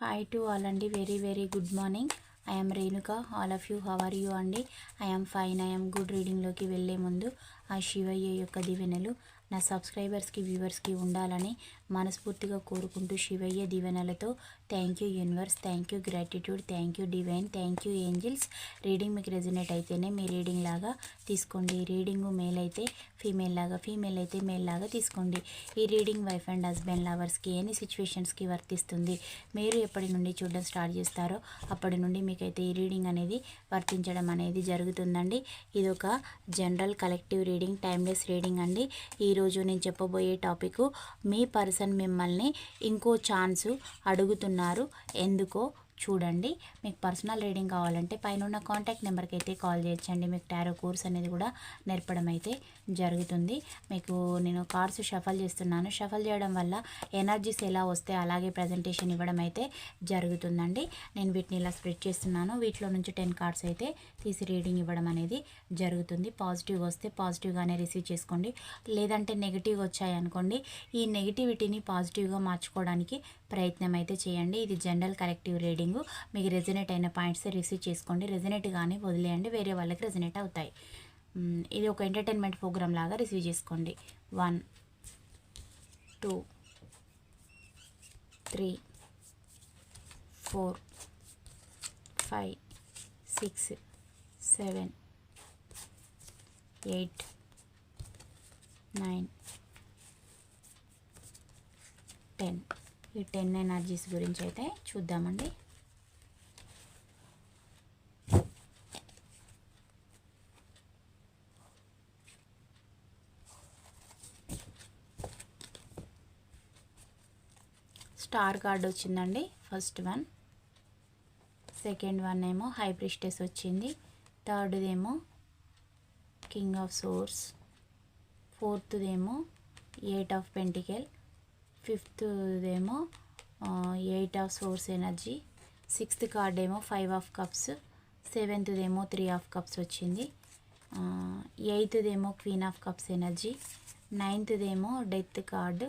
Hi to all అండి. Very very good morning I'm Renuka all of you how are you అండి? I'm fine I'm good రీడింగ్లోకి వెళ్ళే ముందు ఆ శివయ్య యొక్క దివెనలు నా సబ్స్క్రైబర్స్కి వ్యూవర్స్కి ఉండాలని మనస్ఫూర్తిగా కోరుకుంటూ శివయ్య దీవెనలతో thank you universe thank you gratitude thank you divine thank you angels reading మీకు రెజినేట్ అయితేనే మీ రీడింగ్ లాగా తీసుకోండి. రీడింగ్ మేల్ అయితే ఫీమేల్ లాగా ఫీమేల్ అయితే మేల్ లాగా తీసుకోండి. ఈ రీడింగ్ వైఫ్ అండ్ హస్బెండ్ లవర్స్కి ఎన్ని సిచ్యువేషన్స్కి వర్తిస్తుంది. మీరు ఎప్పటి నుండి చూడడం స్టార్ట్ చేస్తారో అప్పటి నుండి మీకైతే ఈ రీడింగ్ అనేది వర్తించడం అనేది జరుగుతుందండి. ఇది ఒక general collective reading timeless reading అండి ఈరోజు నేను చెప్పబోయే టాపిక్ మీ పర్సన్ మిమ్మల్ని ఇంకో ఛాన్స్ అడుగుతున్నారు. ఎందుకో చూడండి. మీకు పర్సనల్ రీడింగ్ కావాలంటే పైన ఉన్న కాంటాక్ట్ నెంబర్కి అయితే కాల్ చేయొచ్చండి. మీకు టారో కోర్స్ అనేది కూడా నేర్పడం అయితే జరుగుతుంది. మీకు నేను కార్డ్స్ షఫల్ చేస్తున్నాను. షఫల్ చేయడం వల్ల ఎనర్జీస్ ఎలా వస్తే అలాగే ప్రజెంటేషన్ ఇవ్వడం అయితే జరుగుతుందండి. నేను వీటిని ఇలా స్ప్రెడ్ చేస్తున్నాను. వీటిలో నుంచి టెన్ కార్డ్స్ అయితే తీసి రీడింగ్ ఇవ్వడం అనేది జరుగుతుంది. పాజిటివ్ వస్తే పాజిటివ్గానే రిసీవ్ చేసుకోండి. లేదంటే నెగిటివ్ వచ్చాయి అనుకోండి ఈ నెగిటివిటీని పాజిటివ్గా మార్చుకోవడానికి ప్రయత్నం అయితే చేయండి. ఇది జనరల్ కలెక్టివ్ రీడింగ్. మీకు రెజినేట్ అయిన పాయింట్స్ రిసీవ్ చేసుకోండి. రెజినేట్ కానీ వదిలేయండి. వేరే వాళ్ళకి రెజినేట్ అవుతాయి. ఇది ఒక ఎంటర్టైన్మెంట్ ప్రోగ్రామ్ లాగా రిసీవ్ చేసుకోండి. One two three four five six seven eight nine ten. ఈ టెన్ ఎనర్జీస్ గురించి అయితే చూద్దామండి. స్టార్ కార్డ్ వచ్చిందండి ఫస్ట్ వన్. సెకండ్ వన్ ఏమో హైప్రిస్టెస్ వచ్చింది థర్డ్దేమో కింగ్ ఆఫ్ సోర్స్ ఫోర్త్దేమో eight of పెంటికెల్ ఫిఫ్త్దేమో eight of swords energy sixth card ఏమో ఫైవ్ ఆఫ్ కప్స్ సెవెంత్దేమో త్రీ ఆఫ్ కప్స్ వచ్చింది ఎయిత్దేమో క్వీన్ ఆఫ్ కప్స్ ఎనర్జీ నైన్త్దేమో డెత్ కార్డ్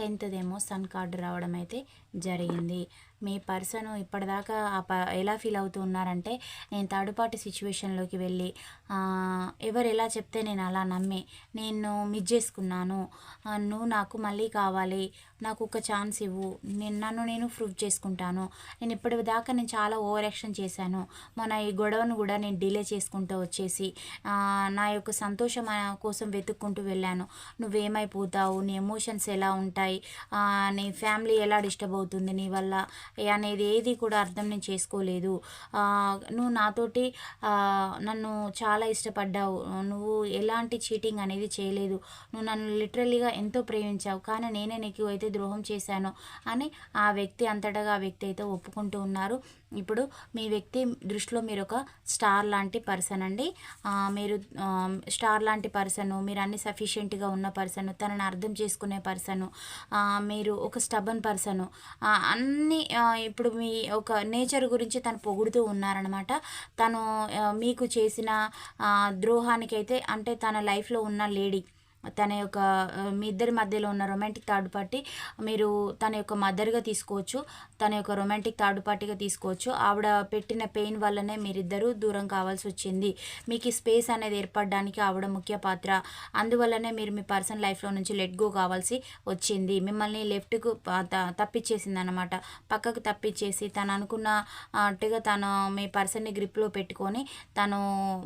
టెన్త్దేమో సన్ కార్డు రావడం అయితే జరిగింది. మీ పర్సన్ ఇప్పటిదాకా ఆ ప ఎలా ఫీల్ అవుతూ ఉన్నారంటే నేను థర్డ్ పార్టీ సిచ్యువేషన్లోకి వెళ్ళి ఎవరు ఎలా చెప్తే నేను అలా నమ్మి నేను మిస్ చేసుకున్నాను నువ్వు నాకు మళ్ళీ కావాలి నాకు ఒక ఛాన్స్ ఇవ్వు నేను నన్ను నేను ప్రూవ్ చేసుకుంటాను. నేను ఇప్పటిదాకా నేను చాలా ఓవర్ యాక్షన్ చేశాను. మన ఈ గొడవను కూడా నేను డిలే చేసుకుంటూ వచ్చేసి నా యొక్క సంతోషం కోసం వెతుక్కుంటూ వెళ్ళాను. నువ్వేమైపోతావు నీ ఎమోషన్స్ ఎలా ఉంటాయి నీ ఫ్యామిలీ ఎలా డిస్టర్బ్ అవుతుంది నీ వల్ల అనేది ఏది కూడా అర్థం నేను చేసుకోలేదు. నువ్వు నాతోటి నన్ను చాలా ఇష్టపడ్డావు. నువ్వు ఎలాంటి చీటింగ్ అనేది చేయలేదు. నువ్వు నన్ను లిటరలీగా ఎంతో ప్రేమించావు. కానీ నేనే నీకు అయితే ద్రోహం చేశాను అని ఆ వ్యక్తి అంతటగా ఆ వ్యక్తి అయితే ఒప్పుకుంటూ ఉన్నారు. ఇప్పుడు మీ వ్యక్తి దృష్టిలో మీరు ఒక స్టార్ లాంటి పర్సన్ అండి. మీరు స్టార్ లాంటి పర్సను మీరు అన్ని సఫిషియెంట్గా ఉన్న పర్సన్ తనని అర్థం చేసుకునే పర్సను మీరు ఒక స్టబన్ పర్సను అన్ని ఇప్పుడు మీ ఒక నేచర్ గురించి తను పొగుడుతూ ఉన్నారనమాట. తను మీకు చేసిన ద్రోహానికైతే అంటే తన లైఫ్లో ఉన్న లేడీ తన యొక్క మీ ఇద్దరి మధ్యలో ఉన్న రొమాంటిక్ థర్డ్ పార్టీ మీరు తన యొక్క మదర్గా తీసుకోవచ్చు తన యొక్క రొమాంటిక్ థర్డ్ పార్టీగా తీసుకోవచ్చు. ఆవిడ పెట్టిన పెయిన్ వల్లనే మీరిద్దరూ దూరం కావాల్సి వచ్చింది. మీకు ఈ స్పేస్ అనేది ఏర్పడడానికి ఆవిడ ముఖ్య పాత్ర. అందువల్లనే మీరు మీ పర్సన్ లైఫ్లో నుంచి లెట్ గో కావాల్సి వచ్చింది. మిమ్మల్ని లెఫ్ట్కు తప్పించేసింది అనమాట పక్కకు తప్పించేసి తను అనుకున్నట్టుగా తను మీ పర్సన్ని గ్రిప్లో పెట్టుకొని తను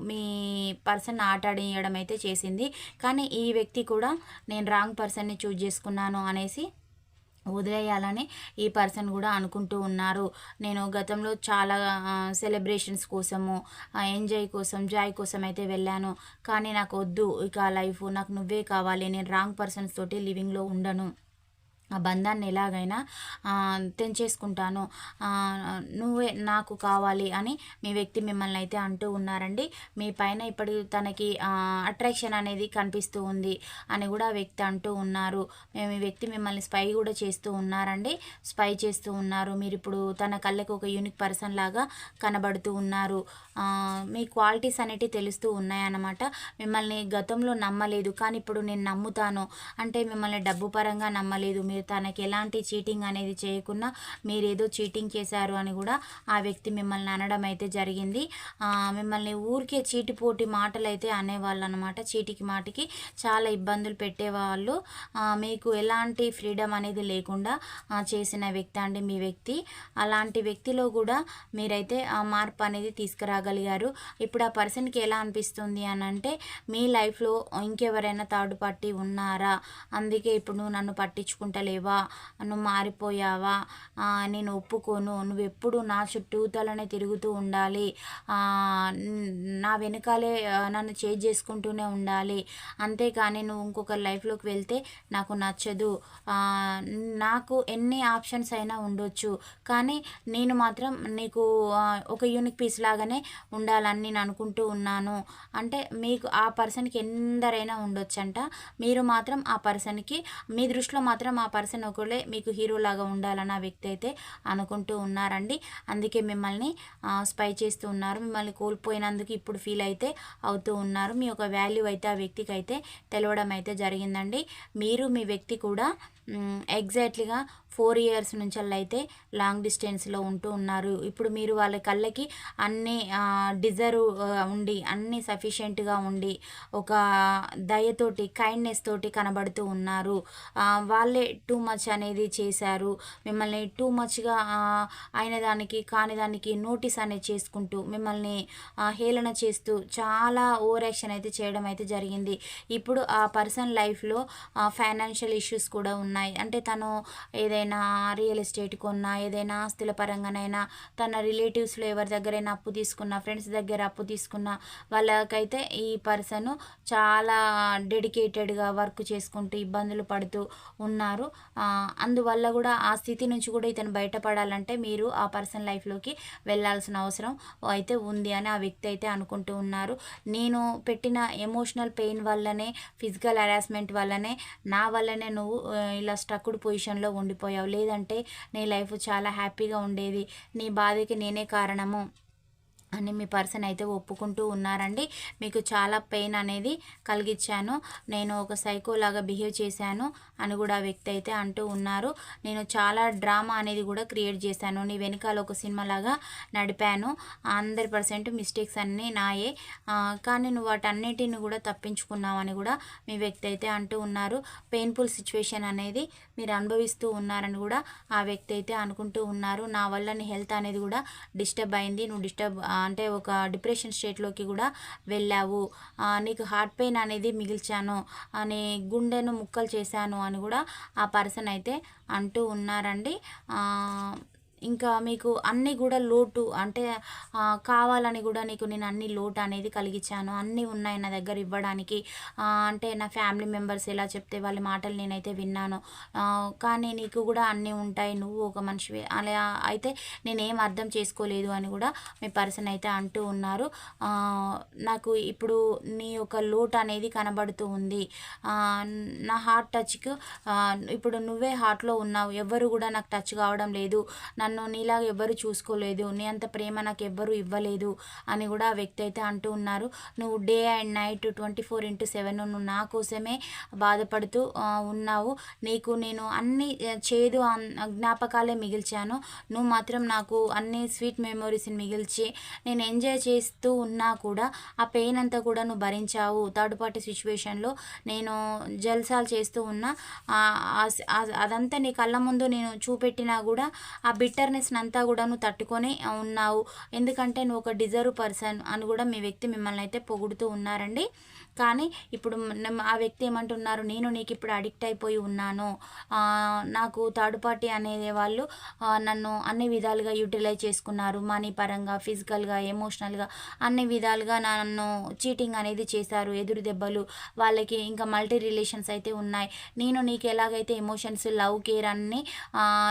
మీ పర్సన్ ఆటాడేయడం అయితే చేసింది. కానీ ఈ వ్యక్తి కూడా నేను రాంగ్ పర్సన్ని చూజ్ చేసుకున్నాను అనేసి వదిలేయాలని ఈ పర్సన్ కూడా అనుకుంటూ ఉన్నారు. నేను గతంలో చాలా సెలబ్రేషన్స్ కోసము ఎంజాయ్ కోసం జాయ్ కోసం అయితే వెళ్ళాను. కానీ నాకు వద్దు ఇక లైఫ్ నాకు నువ్వే కావాలి. నేను రాంగ్ పర్సన్స్ తోటి లివింగ్లో ఉండను. ఆ బంధాన్ని ఎలాగైనా తెంచేసుకుంటాను. నువ్వే నాకు కావాలి అని మీ వ్యక్తి మిమ్మల్ని అయితే అంటూ ఉన్నారండి. మీ పైన ఇప్పుడు తనకి అట్రాక్షన్ అనేది కనిపిస్తూ ఉంది అని కూడా ఆ వ్యక్తి అంటూ ఉన్నారు. మేము ఈ వ్యక్తి మిమ్మల్ని స్పై కూడా చేస్తూ ఉన్నారండి. స్పై చేస్తూ ఉన్నారు. మీరు ఇప్పుడు తన కళ్ళకు ఒక యూనిక్ పర్సన్ లాగా కనబడుతూ ఉన్నారు. మీ క్వాలిటీస్ అనేటివి తెలుస్తూ ఉన్నాయన్నమాట. మిమ్మల్ని గతంలో నమ్మలేదు. కానీ ఇప్పుడు నేను నమ్ముతాను. అంటే మిమ్మల్ని డబ్బు పరంగా నమ్మలేదు. మీరు తనకి ఎలాంటి చీటింగ్ అనేది చేయకుండా మీరు ఏదో చీటింగ్ చేశారు అని కూడా ఆ వ్యక్తి మిమ్మల్ని అనడం అయితే జరిగింది. మిమ్మల్ని ఊరికే చీటిపోటి మాటలు అయితే అనేవాళ్ళు అనమాట చీటికి మాటికి చాలా ఇబ్బందులు పెట్టేవాళ్ళు. మీకు ఎలాంటి ఫ్రీడమ్ అనేది లేకుండా చేసిన వ్యక్తి అండి మీ వ్యక్తి. అలాంటి వ్యక్తిలో కూడా మీరైతే మార్పు అనేది తీసుకురాగలిగారు. ఇప్పుడు ఆ పర్సన్కి ఎలా అనిపిస్తుంది అని అంటే మీ లైఫ్లో ఇంకెవరైనా థర్డ్ పార్టీ ఉన్నారా? అందుకే ఇప్పుడు నువ్వు నన్ను మారలేవా నువ్వు మారిపోయావా? నేను ఒప్పుకోను. నువ్వు ఎప్పుడు నా చుట్టూతలనే తిరుగుతూ ఉండాలి. నా వెనకాలే నన్ను చేంజ్ చేసుకుంటూనే ఉండాలి. అంతేకాని నువ్వు ఇంకొక లైఫ్లోకి వెళ్తే నాకు నచ్చదు. నాకు ఎన్ని ఆప్షన్స్ అయినా ఉండొచ్చు. కానీ నేను మాత్రం నీకు ఒక యూనిక్ పీస్ లాగానే ఉండాలని నేను అనుకుంటూ ఉన్నాను. అంటే మీకు ఆ పర్సన్కి ఎందరైనా ఉండొచ్చంట. మీరు మాత్రం ఆ పర్సన్కి మీ దృష్టిలో మాత్రం ఆ పర్సన్ ఒకళ్ళే మీకు హీరో లాగా ఉండాలని ఆ వ్యక్తి అయితే అనుకుంటూ ఉన్నారండి. అందుకే మిమ్మల్ని స్పై చేస్తూ ఉన్నారు. మిమ్మల్ని కోల్పోయినందుకు ఇప్పుడు ఫీల్ అయితే అవుతూ ఉన్నారు. మీ యొక్క వాల్యూ అయితే ఆ వ్యక్తికి అయితే తెలవడం అయితే జరిగిందండి. మీరు మీ వ్యక్తి కూడా ఎగ్జాక్ట్లీగా ఫోర్ ఇయర్స్ నుంచి అయితే లాంగ్ డిస్టెన్స్లో ఉంటూ ఉన్నారు. ఇప్పుడు మీరు వాళ్ళ కళ్ళకి అన్నీ డిజర్వ్ ఉండి అన్నీ సఫిషియెంట్గా ఉండి ఒక దయతోటి కైండ్నెస్ తోటి కనబడుతూ ఉన్నారు. వాళ్ళే టూ మచ్ అనేది చేశారు. మిమ్మల్ని టూ మచ్గా అయిన దానికి కాని దానికి నోటీస్ అనేది చేసుకుంటూ మిమ్మల్ని హేళన చేస్తూ చాలా ఓవర్ యాక్షన్ అయితే చేయడం అయితే జరిగింది. ఇప్పుడు ఆ పర్సన్ లైఫ్లో ఫైనాన్షియల్ ఇష్యూస్ కూడా ఉన్నాయి అంటే తను ఏదైనా ఏదైనా రియల్ ఎస్టేట్ కొన్నా ఏదైనా ఆస్తుల పరంగానైనా తన రిలేటివ్స్లో ఎవరి దగ్గరైనా అప్పు తీసుకున్నా ఫ్రెండ్స్ దగ్గర అప్పు తీసుకున్నా వాళ్ళకైతే ఈ పర్సన్ చాలా డెడికేటెడ్గా వర్క్ చేసుకుంటూ ఇబ్బందులు పడుతూ ఉన్నారు. అందువల్ల కూడా ఆ స్థితి నుంచి కూడా ఇతను బయటపడాలంటే మీరు ఆ పర్సన్ లైఫ్లోకి వెళ్ళాల్సిన అవసరం అయితే ఉంది అని ఆ వ్యక్తి అయితే అనుకుంటూ ఉన్నారు. నేను పెట్టిన ఎమోషనల్ పెయిన్ వల్లనే ఫిజికల్ హరాస్మెంట్ వల్లనే నా వల్లనే నువ్వు ఇలా స్ట్రక్డ్ పొజిషన్లో ఉండిపోయావు. లేదంటే నీ లైఫ్ చాలా హ్యాపీగా ఉండేది. నీ బాధకి నేనే కారణము. అని మీ పర్సన్ అయితే ఒప్పుకుంటూ ఉన్నారండి. మీకు చాలా పెయిన్ అనేది కలిగించాను నేను ఒక సైకోలాగా బిహేవ్ చేశాను అని కూడా ఆ వ్యక్తి అయితే అంటూ ఉన్నారు. నేను చాలా డ్రామా అనేది కూడా క్రియేట్ చేశాను. నీ వెనకాల ఒక సినిమా లాగా నడిపాను. హండ్రెడ్ పర్సెంట్ మిస్టేక్స్ అన్నీ నాయే. కానీ నువ్వు వాటన్నిటిని కూడా తప్పించుకున్నావని కూడా మీ వ్యక్తి అయితే అంటూ ఉన్నారు. పెయిన్ఫుల్ సిచ్యువేషన్ అనేది మీరు అనుభవిస్తూ ఉన్నారని కూడా ఆ వ్యక్తి అయితే అనుకుంటూ ఉన్నారు. నా వల్ల నీ హెల్త్ అనేది కూడా డిస్టర్బ్ అయింది. నువ్వు డిస్టర్బ్ అంటే ఒక డిప్రెషన్ స్టేట్లోకి కూడా వెళ్ళావు. నీకు హార్ట్ పెయిన్ అనేది మిగిల్చాను అని గుండెను ముక్కలు చేశాను అని కూడా ఆ పర్సన్ అయితే అంటూ ఉన్నారండి. ఇంకా మీకు అన్నీ కూడా లోటు అంటే కావాలని కూడా నీకు నేను అన్ని లోటు అనేది కలిగించాను అన్నీ ఉన్నాయి నా దగ్గర ఇవ్వడానికి. అంటే నా ఫ్యామిలీ మెంబర్స్ ఎలా చెప్తే వాళ్ళ మాటలు నేనైతే విన్నాను. కానీ నీకు కూడా అన్నీ ఉంటాయి. నువ్వు ఒక మనిషివి. అలా అయితే నేనేం అర్థం చేసుకోలేదు అని కూడా మీ పర్సన్ అయితే అంటూ ఉన్నారు. నాకు ఇప్పుడు నీ యొక్క లోటు అనేది కనబడుతూ ఉంది. నా హార్ట్ టచ్కు ఇప్పుడు నువ్వే హార్ట్లో ఉన్నావు. ఎవరు కూడా నాకు టచ్ కావడం లేదు. నన్ను నన్ను నీలాగా ఎవ్వరు చూసుకోలేదు నీ అంత ప్రేమ నాకు ఎవ్వరు ఇవ్వలేదు అని కూడా ఆ వ్యక్తి అయితే అంటూ ఉన్నారు. నువ్వు day and night twenty four into seven నువ్వు నా కోసమే బాధపడుతూ ఉన్నావు. నీకు నేను అన్ని చేదు జ్ఞాపకాలే మిగిల్చాను. నువ్వు మాత్రం నాకు అన్ని స్వీట్ మెమొరీస్ని మిగిల్చి నేను ఎంజాయ్ చేస్తూ ఉన్నా కూడా ఆ పెయిన్ అంతా కూడా నువ్వు భరించావు. థర్డ్ పార్టీ సిచ్యువేషన్లో నేను జల్సాలు చేస్తూ ఉన్నా అదంతా నీ కళ్ళ ముందు నేను చూపెట్టినా కూడా ఆ బిట్టర్ బిటర్నెస్ అంతా కూడా నువ్వు తట్టుకొని ఉన్నావు. ఎందుకంటే నువ్వు ఒక డిజర్వ్ పర్సన్ అని కూడా మీ వ్యక్తి మిమ్మల్ని అయితే పొగుడుతూ ఉన్నారండి. కానీ ఇప్పుడు ఆ వ్యక్తి ఏమంటున్నారు నేను నీకు ఇప్పుడు అడిక్ట్ అయిపోయి ఉన్నాను. నాకు థర్డ్ పార్టీ అనేది వాళ్ళు నన్ను అన్ని విధాలుగా యూటిలైజ్ చేసుకున్నారు. మనీ పరంగా ఫిజికల్గా ఎమోషనల్గా అన్ని విధాలుగా నన్ను చీటింగ్ అనేది చేశారు. ఎదురు దెబ్బలు వాళ్ళకి ఇంకా మల్టీ రిలేషన్స్ అయితే ఉన్నాయి. నేను నీకు ఎలాగైతే ఎమోషన్స్ లవ్ కేర్ అన్ని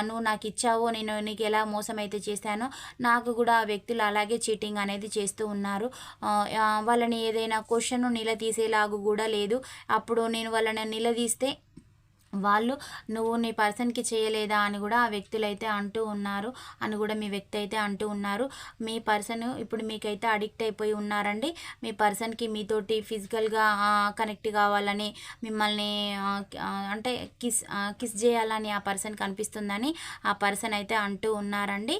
నువ్వు నాకు ఇచ్చావో నేను నీకు ఎలా మోసం అయితే చేశానో నాకు కూడా ఆ వ్యక్తులు అలాగే చీటింగ్ అనేది చేస్తూ ఉన్నారు. వాళ్ళని ఏదైనా క్వశ్చన్ నిలదీసి తీసేలాగు కూడా లేదు. అప్పుడు నేను వాళ్ళని నిలదీస్తే వాళ్ళు నువ్వు నీ పర్సన్కి చేయలేదా? అని కూడా ఆ వ్యక్తులు అయితే అంటూ ఉన్నారు. అని కూడా మీ వ్యక్తి అయితే అంటూ ఉన్నారు. మీ పర్సన్ ఇప్పుడు మీకైతే అడిక్ట్ అయిపోయి ఉన్నారండి. మీ పర్సన్కి మీతోటి ఫిజికల్గా కనెక్ట్ కావాలని మిమ్మల్ని అంటే కిస్ కిస్ చేయాలని ఆ పర్సన్ కనిపిస్తుందని ఆ పర్సన్ అయితే అంటూ ఉన్నారండి.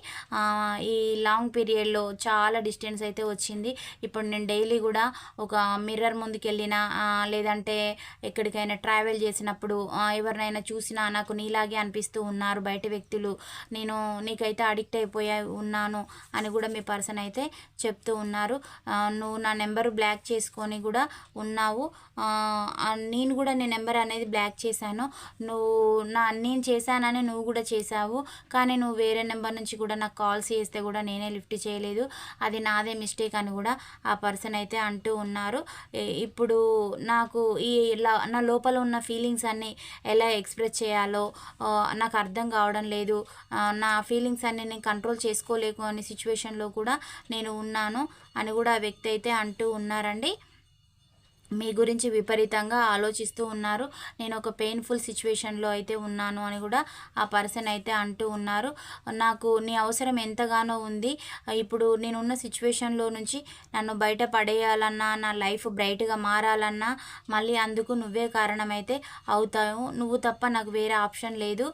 ఈ లాంగ్ పీరియడ్లో చాలా డిస్టెన్స్ అయితే వచ్చింది. ఇప్పుడు నేను డైలీ కూడా ఒక మిర్రర్ ముందుకు వెళ్ళినా లేదంటే ఎక్కడికైనా ట్రావెల్ చేసినప్పుడు ఎవరినైనా చూసినా నాకు నీలాగే అనిపిస్తూ ఉన్నారు బయట వ్యక్తులు నేను నీకైతే అడిక్ట్ అయిపోయా ఉన్నాను అని కూడా మీ పర్సన్ అయితే చెప్తూ ఉన్నారు. నువ్వు నా నెంబర్ బ్లాక్ చేసుకొని కూడా ఉన్నావు. నేను కూడా నీ నెంబర్ అనేది బ్లాక్ చేశాను. నువ్వు నా నేను చేశానని నువ్వు కూడా చేశావు. కానీ నువ్వు వేరే నెంబర్ నుంచి కూడా నాకు కాల్స్ చేస్తే కూడా నేనే లిఫ్ట్ చేయలేదు. అది నాదే మిస్టేక్ అని కూడా ఆ పర్సన్ అయితే అంటూ ఉన్నారు. ఇప్పుడు నాకు ఈ నా లోపల ఉన్న ఫీలింగ్స్ అన్నీ ఎలా ఎక్స్ప్రెస్ చేయాలో నాకు అర్థం కావడం లేదు. నా ఫీలింగ్స్ అన్ని నేను కంట్రోల్ చేసుకోలేకు అనే సిచ్యువేషన్లో కూడా నేను ఉన్నాను అని కూడా ఆ వ్యక్తి అయితే అంటూ ఉన్నారండి. మీ గురించి విపరీతంగా ఆలోచిస్తూ ఉన్నారు. నేను ఒక పెయిన్ఫుల్ సిచ్యువేషన్లో అయితే ఉన్నాను అని కూడా ఆ పర్సన్ అయితే అంటూ ఉన్నారు. నాకు నీ అవసరం ఎంతగానో ఉంది. ఇప్పుడు నేనున్న సిచ్యువేషన్లో నుంచి నన్ను బయట పడేయాలన్నా నా లైఫ్ బ్రైట్గా మారాలన్నా మళ్ళీ అందుకు నువ్వే కారణమైతే అవుతావు. నువ్వు తప్ప నాకు వేరే ఆప్షన్ లేదు.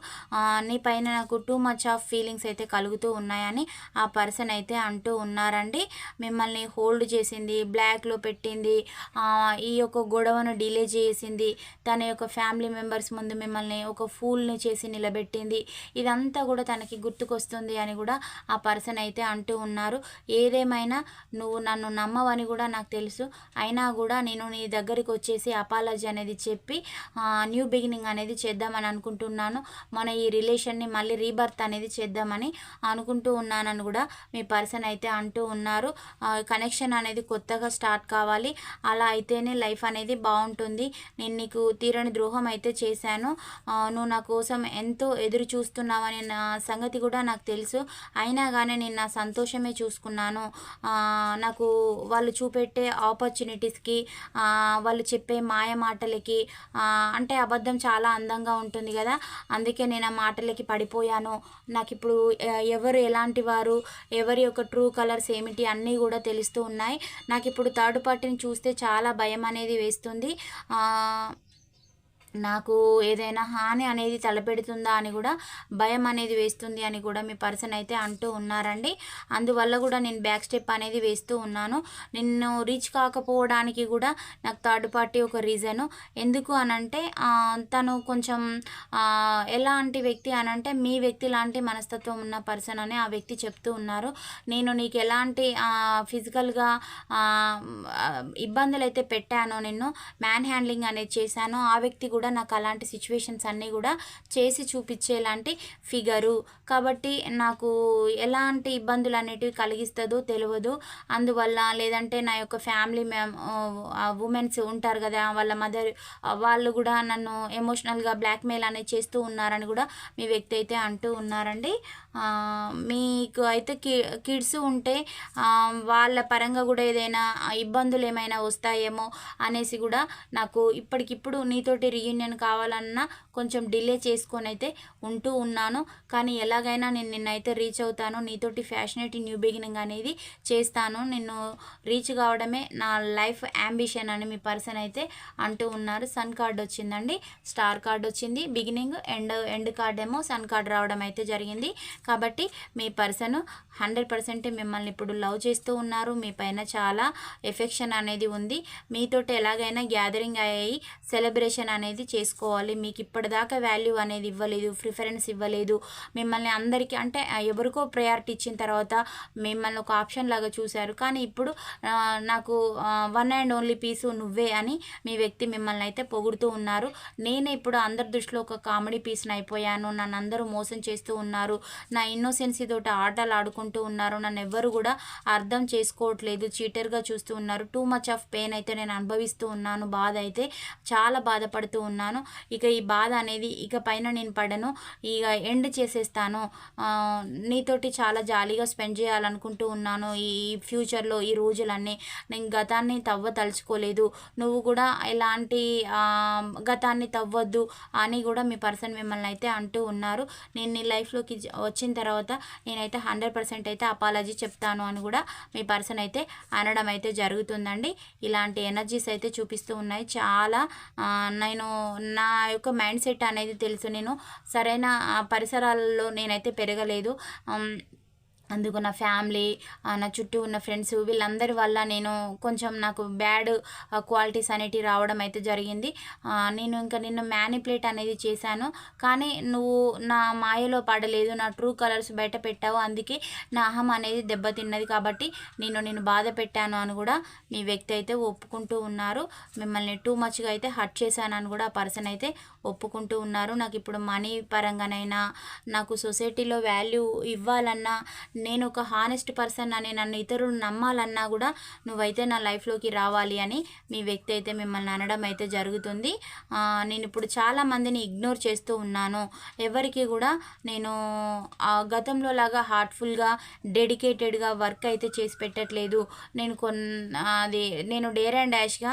నీ పైన నాకు టూ మచ్ ఆఫ్ ఫీలింగ్స్ అయితే కలుగుతూ ఉన్నాయని ఆ పర్సన్ అయితే అంటూ ఉన్నారండి. మిమ్మల్ని హోల్డ్ చేసింది బ్లాక్లో పెట్టింది. ఈ ఈ యొక్క గొడవను డిలే చేసింది. తన యొక్క ఫ్యామిలీ మెంబర్స్ ముందు మిమ్మల్ని ఒక ఫూల్ని చేసి నిలబెట్టింది. ఇదంతా కూడా తనకి గుర్తుకొస్తుంది అని కూడా ఆ పర్సన్ అయితే అంటూ ఉన్నారు. ఏదేమైనా నువ్వు నన్ను నమ్మవని కూడా నాకు తెలుసు. అయినా కూడా నేను నీ దగ్గరికి వచ్చేసి అపాలజీ అనేది చెప్పి న్యూ బిగినింగ్ అనేది చేద్దామని అనుకుంటున్నాను. మన ఈ రిలేషన్ని మళ్ళీ రీబర్త్ అనేది చేద్దామని అనుకుంటూ ఉన్నానని కూడా మీ పర్సన్ అయితే అంటూ ఉన్నారు. కనెక్షన్ అనేది కొత్తగా స్టార్ట్ కావాలి. అలా అయితేనే లైఫ్ అనేది బాగుంటుంది. నేను నీకు తీరని ద్రోహం అయితే చేశాను. నువ్వు నా కోసం ఎంతో ఎదురు చూస్తున్నావని నా సంగతి కూడా నాకు తెలుసు. అయినా కానీ నేను నా సంతోషమే చూసుకున్నాను. నాకు వాళ్ళు చూపెట్టే ఆపర్చునిటీస్కి వాళ్ళు చెప్పే మాయ మాటలకి అంటే అబద్ధం చాలా అందంగా ఉంటుంది కదా. అందుకే నేను ఆ మాటలకి పడిపోయాను. నాకు ఇప్పుడు ఎవరు ఎలాంటి వారు ఎవరి యొక్క ట్రూ కలర్స్ ఏమిటి అన్నీ కూడా తెలుస్తూ ఉన్నాయి. నాకు ఇప్పుడు థర్డ్ పార్టీని చూస్తే చాలా భయం అనేది వేస్తుంది. నాకు ఏదైనా హాని అనేది తలపెడుతుందా అని కూడా భయం అనేది వేస్తుంది అని కూడా మీ పర్సన్ అయితే అంటూ ఉన్నారండి. అందువల్ల కూడా నేను బ్యాక్ స్టెప్ అనేది వేస్తూ ఉన్నాను. నిన్ను రీచ్ కాకపోవడానికి కూడా నాకు థర్డ్ పార్టీ ఒక రీజను ఎందుకు అనంటే తను కొంచెం ఎలాంటి వ్యక్తి అనంటే మీ వ్యక్తి లాంటి మనస్తత్వం ఉన్న పర్సన్ అని ఆ వ్యక్తి చెప్తూ ఉన్నారు. నేను నీకు ఎలాంటి ఫిజికల్గా ఇబ్బందులు అయితే పెట్టాను నిన్ను మ్యాన్ హ్యాండ్లింగ్ అనేది చేశాను ఆ వ్యక్తి కూడా కూడా నాకు అలాంటి సిచ్యువేషన్స్ అన్నీ కూడా చేసి చూపించేలాంటి ఫిగరు కాబట్టి నాకు ఎలాంటి ఇబ్బందులు అనేటివి కలిగిస్తుందో తెలియదు అందువల్ల లేదంటే నా యొక్క ఫ్యామిలీ మ్యామ్ ఉమెన్స్ ఉంటారు కదా వాళ్ళ మదర్ వాళ్ళు కూడా నన్ను ఎమోషనల్గా బ్లాక్మెయిల్ అనేది చేస్తూ ఉన్నారని కూడా మీ వ్యక్తి అయితే అంటూ ఉన్నారండి. మీకు అయితే కి కిడ్స్ ఉంటే వాళ్ళ పరంగా కూడా ఏదైనా ఇబ్బందులు ఏమైనా వస్తాయేమో అనేసి కూడా నాకు ఇప్పటికిప్పుడు నీతోటి రీయూనియన్ కావాలన్నా కొంచెం డిలే చేసుకొని అయితే ఉంటూ ఉన్నాను. కానీ ఎలాగైనా నేను నిన్నైతే రీచ్ అవుతాను. నీతోటి ఫ్యాషనేట్ న్యూ బిగినింగ్ అనేది చేస్తాను. నిన్ను రీచ్ కావడమే నా లైఫ్ అంబిషన్ అని మీ పర్సన్ అయితే అంటూ ఉన్నారు. సన్ కార్డ్ వచ్చిందండి. స్టార్ కార్డ్ వచ్చింది. బిగినింగ్ ఎండ్ ఎండ్ కార్డ్ ఏమో సన్ కార్డ్ రావడం అయితే జరిగింది. కాబట్టి మీ పర్సన్ హండ్రెడ్ పర్సెంట్ మిమ్మల్ని ఇప్పుడు లవ్ చేస్తూ ఉన్నారు. మీ పైన చాలా ఎఫెక్షన్ అనేది ఉంది. మీతోటి ఎలాగైనా గ్యాదరింగ్ అయ్యి సెలబ్రేషన్ అనేది చేసుకోవాలి. మీకు ఇప్పటి ఇప్పటిదాకా వాల్యూ అనేది ఇవ్వలేదు ప్రిఫరెన్స్ ఇవ్వలేదు. మిమ్మల్ని అందరికీ అంటే ఎవరికో ప్రయారిటీ ఇచ్చిన తర్వాత మిమ్మల్ని ఒక ఆప్షన్ లాగా చూశారు. కానీ ఇప్పుడు నాకు వన్ అండ్ ఓన్లీ పీసు నువ్వే అని మీ వ్యక్తి మిమ్మల్ని అయితే పొగుడుతూ ఉన్నారు. నేనే ఇప్పుడు అందరి దృష్టిలో ఒక కామెడీ పీస్ని అయిపోయాను. నన్ను అందరూ మోసం చేస్తూ ఉన్నారు. నా ఇన్నోసెన్సీ తోటి ఆటలు ఆడుకుంటూ ఉన్నారు. నన్ను ఎవ్వరు కూడా అర్థం చేసుకోవట్లేదు. చీటర్గా చూస్తూ ఉన్నారు. టూ మచ్ ఆఫ్ పెయిన్ అయితే నేను అనుభవిస్తూ ఉన్నాను. బాధ అయితే చాలా బాధపడుతూ ఉన్నాను. ఇక ఈ బాధ బాధ అనేది ఇక పైన నేను పడను. ఇక ఎండ్ చేసేస్తాను. నీతోటి చాలా జాలీగా స్పెండ్ చేయాలనుకుంటూ ఉన్నాను. ఈ ఫ్యూచర్లో ఈ రోజులన్నీ నేను గతాన్ని తవ్వ తలుచుకోలేదు. నువ్వు కూడా ఎలాంటి గతాన్ని తవ్వద్దు అని కూడా మీ పర్సన్ మిమ్మల్ని అయితే అంటూ ఉన్నారు. నేను నీ లైఫ్లోకి వచ్చిన తర్వాత నేనైతే హండ్రెడ్ పర్సెంట్ అయితే అపాలజీ చెప్తాను అని కూడా మీ పర్సన్ అయితే అనడం అయితే జరుగుతుందండి. ఇలాంటి ఎనర్జీస్ అయితే చూపిస్తూ ఉన్నాయి. చాలా నేను నా యొక్క మైండ్ సెట్ అనేది తెలుసు. నేను సరైన ఆ, పరిసరాల్లో నేనైతే పెరగలేదు. అందుకు నా ఫ్యామిలీ నా చుట్టూ ఉన్న ఫ్రెండ్స్ వీళ్ళందరి వల్ల నేను కొంచెం నాకు బ్యాడ్ క్వాలిటీస్ అనేటివి రావడం అయితే జరిగింది. నేను ఇంకా నిన్ను మ్యానిపులేట్ అనేది చేశాను. కానీ నువ్వు నా మాయలో పడలేదు నా ట్రూ కలర్స్ బయట పెట్టావు. అందుకే నా అహం అనేది దెబ్బతిన్నది కాబట్టి నేను నేను బాధ పెట్టాను అని కూడా మీ వ్యక్తి అయితే ఒప్పుకుంటూ ఉన్నారు. మిమ్మల్ని టూ మచ్గా అయితే హర్ట్ అని కూడా ఆ పర్సన్ అయితే ఒప్పుకుంటూ ఉన్నారు. నాకు ఇప్పుడు మనీ పరంగానైనా నాకు సొసైటీలో వాల్యూ ఇవ్వాలన్నా నేను ఒక హానెస్ట్ పర్సన్ అని నన్ను ఇతరులు నమ్మాలన్నా కూడా నువ్వైతే నా లైఫ్లోకి రావాలి అని మీ వ్యక్తి అయితే మిమ్మల్ని అనడం అయితే జరుగుతుంది. నేను ఇప్పుడు చాలా మందిని ఇగ్నోర్ చేస్తూ ఉన్నాను. ఎవరికి కూడా నేను ఆ గతంలో లాగా హార్ట్ఫుల్గా డెడికేటెడ్గా వర్క్ అయితే చేసి పెట్టట్లేదు. నేను కొన్ అది నేను డేర్ అండ్ డాష్గా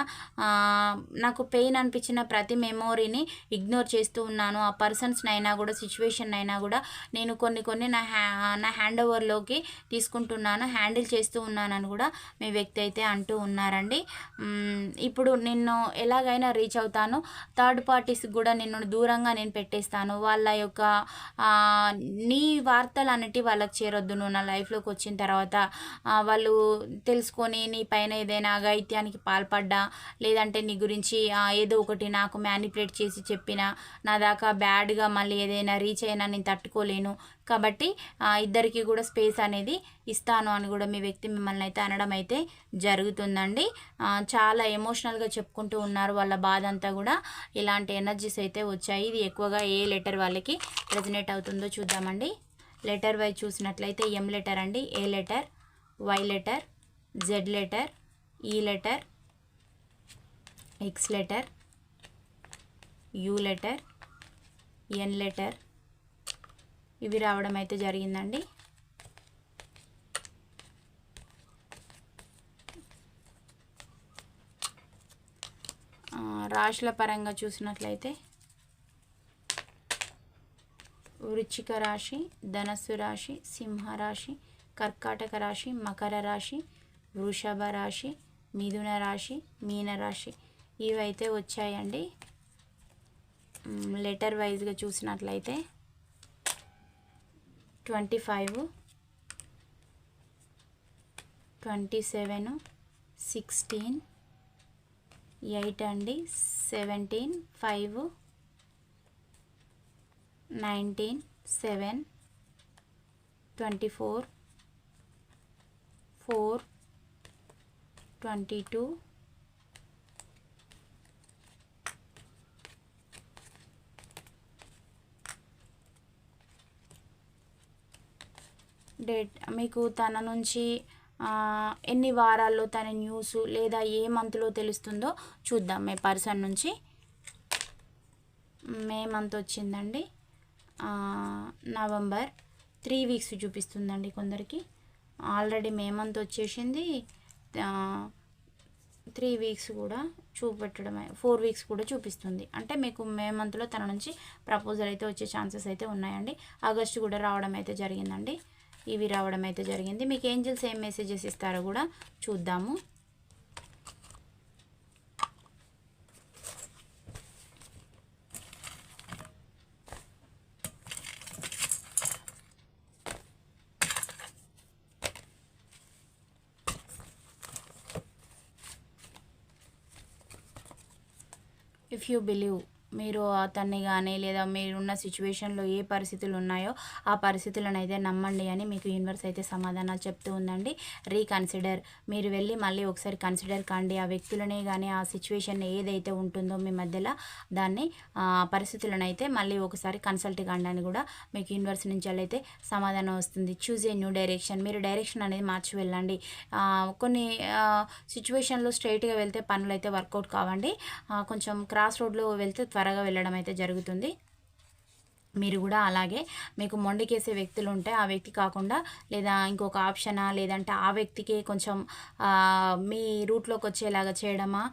నాకు పెయిన్ అనిపించిన ప్రతి మెమోరీని ఇగ్నోర్ చేస్తూ ఉన్నాను. ఆ పర్సన్స్ని అయినా కూడా సిచ్యువేషన్ అయినా కూడా నేను కొన్ని కొన్ని నా హ్యా నా హ్యాండ్ ఓవర్లో ఓవర్లోకి తీసుకుంటున్నాను హ్యాండిల్ చేస్తూ ఉన్నానని కూడా మీ వ్యక్తి అయితే అంటూ ఉన్నారండి. ఇప్పుడు నిన్ను ఎలాగైనా రీచ్ అవుతాను. థర్డ్ పార్టీస్ కూడా నిన్ను దూరంగా నేను పెట్టేస్తాను. వాళ్ళ యొక్క నీ వార్తలు అనేటివి వాళ్ళకి చేరొద్దు. నువ్వు నా లైఫ్లోకి వచ్చిన తర్వాత వాళ్ళు తెలుసుకొని నీ పైన ఏదైనా అఘాయిత్యానికి పాల్పడ్డా లేదంటే నీ గురించి ఏదో ఒకటి నాకు మ్యానిపులేట్ చేసి చెప్పిన నా దాకా బ్యాడ్గా మళ్ళీ ఏదైనా రీచ్ అయినా నేను తట్టుకోలేను కాబట్టి ఇద్దరికి కూడా స్పేస్ అనేది ఇస్తాను అని కూడా మీ వ్యక్తి మిమ్మల్ని అయితే అనడం అయితే జరుగుతుందండి. చాలా ఎమోషనల్గా చెప్పుకుంటూ ఉన్నారు వాళ్ళ బాధ అంతా కూడా. ఇలాంటి ఎనర్జీస్ అయితే వచ్చాయి. ఇది ఎక్కువగా ఏ లెటర్ వాళ్ళకి రెజినేట్ అవుతుందో చూద్దామండి. లెటర్ వైజ్ చూసినట్లయితే ఎం లెటర్ అండి. A letter Y letter Z letter E letter X letter U letter N letter ఇవి రావడం అయితే జరిగిందండి. రాశుల పరంగా చూసినట్లయితే వృచ్చిక రాశి ధనస్సు రాశి సింహరాశి కర్కాటక రాశి మకర రాశి వృషభ రాశి మిథున రాశి మీన రాశి ఇవైతే వచ్చాయండి. లెటర్ వైజ్గా చూసినట్లయితే twenty five twenty seven sixteen eight అండి seventeen five nineteen seven twenty four four twenty two date మీకు తన నుంచి ఎన్ని వారాల్లో తన న్యూస్ లేదా ఏ మంత్లో తెలుస్తుందో చూద్దాం. మే పర్సన్ నుంచి మే మంత్ వచ్చిందండి. నవంబర్ త్రీ వీక్స్ చూపిస్తుందండి కొందరికి. ఆల్రెడీ మే మంత్ వచ్చేసింది. త్రీ వీక్స్ కూడా చూపెట్టడమే ఫోర్ వీక్స్ కూడా చూపిస్తుంది. అంటే మీకు మే మంత్లో తన నుంచి ప్రపోజల్ అయితే వచ్చే ఛాన్సెస్ అయితే ఉన్నాయండి. ఆగస్టు కూడా రావడం అయితే జరిగిందండి. ఇవి రావడం అయితే జరిగింది. మీకు ఏంజిల్స్ ఏం మెసేజెస్ ఇస్తారో కూడా చూద్దాము. ఇఫ్ యూ బిలీవ్ మీరు అతన్ని కానీ లేదా మీరున్న సిచ్యువేషన్లో ఏ పరిస్థితులు ఉన్నాయో ఆ పరిస్థితులను అయితే నమ్మండి అని మీకు యూనివర్స్ అయితే సమాధానాలు చెప్తూ ఉందండి. రీకన్సిడర్. మీరు వెళ్ళి మళ్ళీ ఒకసారి కన్సిడర్ కండి. ఆ వ్యక్తులనే కానీ ఆ సిచ్యువేషన్ ఏదైతే ఉంటుందో మీ మధ్యలో దాన్ని పరిస్థితులను అయితే మళ్ళీ ఒకసారి కన్సల్ట్ కండి అని కూడా మీకు యూనివర్స్ నుంచి అయితే సమాధానం వస్తుంది. Choose a new direction. మీరు డైరెక్షన్ అనేది మార్చి వెళ్ళండి. కొన్ని సిచ్యువేషన్లో స్ట్రైట్గా వెళ్తే పనులు అయితే వర్కౌట్ కావండి. కొంచెం క్రాస్ రోడ్లో వెళ్తే త్వరగా వెళ్ళడం అయితే జరుగుతుంది. మీరు కూడా అలాగే మీకు మొండికేసే వ్యక్తులు ఉంటే ఆ వ్యక్తి కాకుండా లేదా ఇంకొక ఆప్షనా లేదంటే ఆ వ్యక్తికి కొంచెం మీ రూట్లోకి వచ్చేలాగా చేయడమా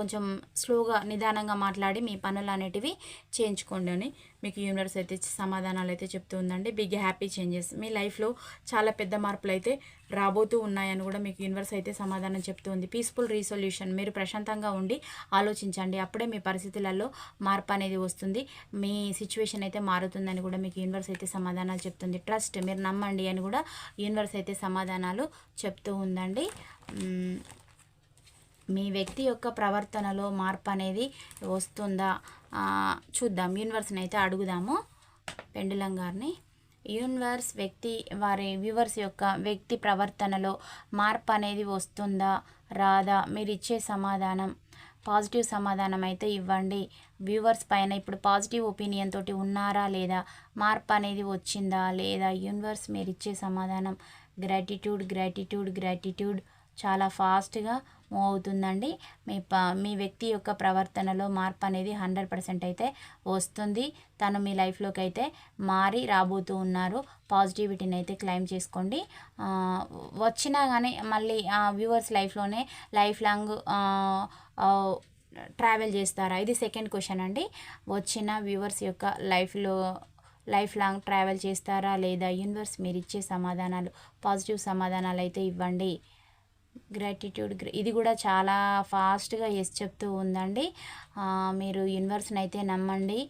కొంచెం స్లోగా నిదానంగా మాట్లాడి మీ పనులు అనేటివి చేయించుకోండి అని మీకు యూనివర్స్ అయితే సమాధానాలు అయితే చెప్తూ ఉందండి. Big happy changes. మీ లైఫ్లో చాలా పెద్ద మార్పులు అయితే రాబోతూ ఉన్నాయని కూడా మీకు యూనివర్స్ అయితే సమాధానం చెప్తూ ఉంది పీస్ఫుల్ రీసొల్యూషన్ మీరు ప్రశాంతంగా ఉండి ఆలోచించండి. అప్పుడే మీ పరిస్థితులలో మార్పు అనేది వస్తుంది. మీ సిచ్యువేషన్ అయితే మారుతుందని కూడా మీకు యూనివర్స్ అయితే సమాధానాలు చెప్తుంది. ట్రస్ట్ మీరు నమ్మండి అని కూడా యూనివర్స్ అయితే సమాధానాలు చెప్తూ ఉందండి. మీ వ్యక్తి యొక్క ప్రవర్తనలో మార్పు అనేది వస్తుందా? చూద్దాం. యూనివర్స్ని అయితే అడుగుదాము. పెండులం గారిని. యూనివర్స్ వ్యక్తి వారి వ్యూవర్స్ యొక్క వ్యక్తి ప్రవర్తనలో మార్పు అనేది వస్తుందా? రాదా? మీరు ఇచ్చే సమాధానం. పాజిటివ్ సమాధానం అయితే ఇవ్వండి. వ్యూవర్స్ పైన ఇప్పుడు పాజిటివ్ ఒపీనియన్ తోటి ఉన్నారా లేదా? మార్పు అనేది వచ్చిందా లేదా? యూనివర్స్ మీరు ఇచ్చే సమాధానం. Gratitude gratitude gratitude. చాలా ఫాస్ట్గా మూవ్ అవుతుందండి మీ ప మీ వ్యక్తి యొక్క ప్రవర్తనలో మార్పు అనేది హండ్రెడ్ పర్సెంట్ అయితే వస్తుంది. తను మీ లైఫ్లోకి అయితే మారి రాబోతూ ఉన్నారు. పాజిటివిటీని అయితే క్లైమ్ చేసుకోండి. వచ్చినా కానీ మళ్ళీ వ్యూవర్స్ లైఫ్లోనే లైఫ్ లాంగ్ ట్రావెల్ చేస్తారా? ఇది సెకండ్ క్వశ్చన్ అండి. వచ్చిన వ్యూవర్స్ యొక్క లైఫ్లో లైఫ్ లాంగ్ ట్రావెల్ చేస్తారా? లేదా యూనివర్స్ మీరు ఇచ్చే సమాధానాలు పాజిటివ్ సమాధానాలు అయితే ఇవ్వండి. గ్రాటిట్యూడ్ ఇది కూడా చాలా ఫాస్ట్గా ఎస్ చెప్తూ ఉందండి. మీరు యూనివర్స్ని అయితే నమ్మండి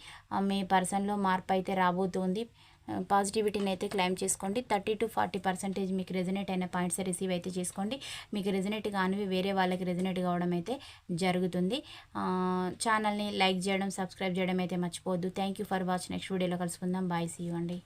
మీ పర్సన్లో మార్పు అయితే రాబోతుంది. పాజిటివిటీని అయితే క్లైమ్ చేసుకోండి. థర్టీ టు ఫార్టీ పర్సెంటేజ్ మీకు రెజనేట్ అయిన పాయింట్స్ రిసీవ్ అయితే చేసుకోండి. మీకు రెజనేట్ కానివి వేరే వాళ్ళకి రెజనేట్ కావడం అయితే జరుగుతుంది. ఛానల్ని లైక్ చేయడం సబ్స్క్రైబ్ చేయడం అయితే మర్చిపోవద్దు. Thank you for watch next వీడియోలో కలుసుకుందాం. బాయ్ సీ అండి.